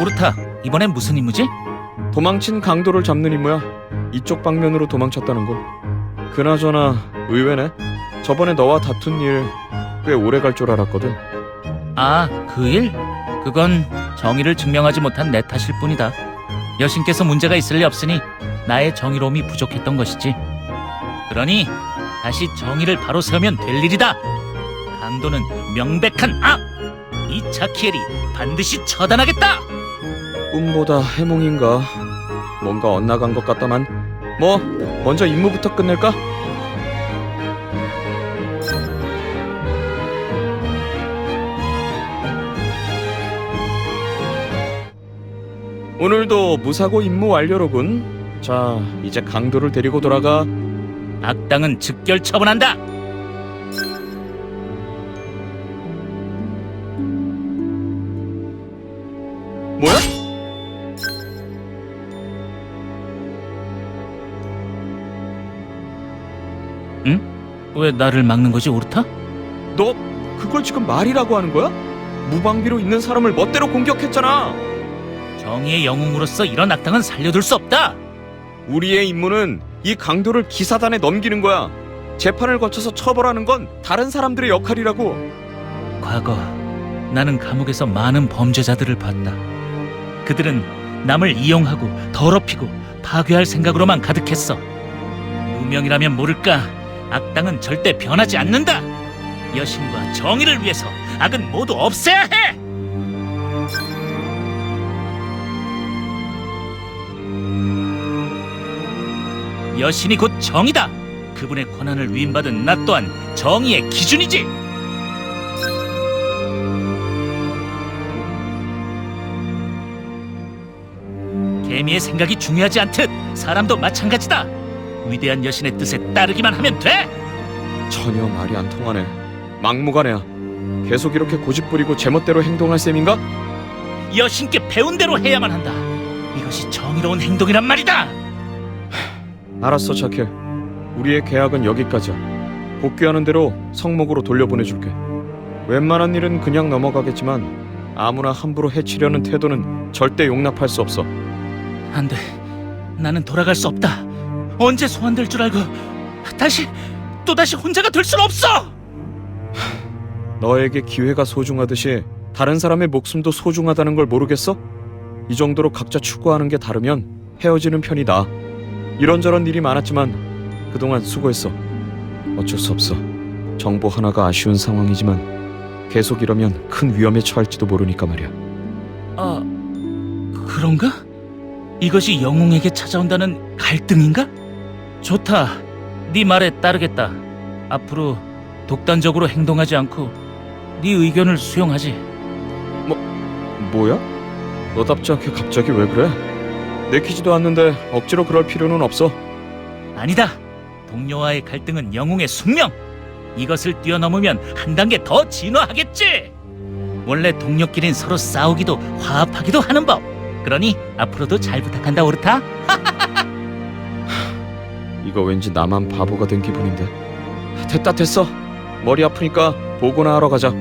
오르타, 이번엔 무슨 임무지? 도망친 강도를 잡는 임무야. 이쪽 방면으로 도망쳤다는 걸. 그나저나 의외네. 저번에 너와 다툰 일 꽤 오래 갈 줄 알았거든. 아, 그 일? 그건 정의를 증명하지 못한 내 탓일 뿐이다. 여신께서 문제가 있을 리 없으니 나의 정의로움이 부족했던 것이지. 그러니 다시 정의를 바로 세우면 될 일이다. 강도는 명백한 악! 이 차키엘이 반드시 처단하겠다! 꿈보다 해몽인가? 뭔가 엇나간 것 같다만. 뭐 먼저 임무부터 끝낼까? 오늘도 무사고 임무 완료로군. 자, 이제 강도를 데리고 돌아가. 악당은 즉결 처분한다! 뭐야? 왜 나를 막는 거지, 오르타? 너 그걸 지금 말이라고 하는 거야? 무방비로 있는 사람을 멋대로 공격했잖아. 정의의 영웅으로서 이런 악당은 살려둘 수 없다! 우리의 임무는 이 강도를 기사단에 넘기는 거야. 재판을 거쳐서 처벌하는 건 다른 사람들의 역할이라고. 과거 나는 감옥에서 많은 범죄자들을 봤다. 그들은 남을 이용하고 더럽히고 파괴할 생각으로만 가득했어. 누명이라면 모를까 악당은 절대 변하지 않는다. 여신과 정의를 위해서 악은 모두 없애야 해. 여신이 곧 정의다. 그분의 권한을 위임받은 나 또한 정의의 기준이지. 개미의 생각이 중요하지 않듯 사람도 마찬가지다. 위대한 여신의 뜻에 따르기만 하면 돼. 전혀 말이 안 통하네. 막무가내야. 계속 이렇게 고집 부리고 제멋대로 행동할 셈인가? 여신께 배운 대로 해야만 한다. 이것이 정의로운 행동이란 말이다. 알았어, 자켈. 우리의 계약은 여기까지야. 복귀하는 대로 성목으로 돌려보내줄게. 웬만한 일은 그냥 넘어가겠지만 아무나 함부로 해치려는 태도는 절대 용납할 수 없어. 안 돼. 나는 돌아갈 수 없다. 언제 소환될 줄 알고 다시 또 다시 혼자가 될 수는 없어. 너에게 기회가 소중하듯이 다른 사람의 목숨도 소중하다는 걸 모르겠어? 이 정도로 각자 추구하는 게 다르면 헤어지는 편이 나아. 이런저런 일이 많았지만 그동안 수고했어. 어쩔 수 없어. 정보 하나가 아쉬운 상황이지만 계속 이러면 큰 위험에 처할지도 모르니까 말이야. 아, 그런가? 이것이 영웅에게 찾아온다는 갈등인가? 좋다. 네 말에 따르겠다. 앞으로 독단적으로 행동하지 않고 네 의견을 수용하지. 뭐야? 너답지 않게 갑자기 왜 그래? 내키지도 않는데 억지로 그럴 필요는 없어. 아니다. 동료와의 갈등은 영웅의 숙명. 이것을 뛰어넘으면 한 단계 더 진화하겠지. 원래 동료끼린 서로 싸우기도 화합하기도 하는 법. 그러니 앞으로도 잘 부탁한다, 오르타. 이거 왠지 나만 바보가 된 기분인데. 됐다 됐어. 머리 아프니까 보고나 하러 가자.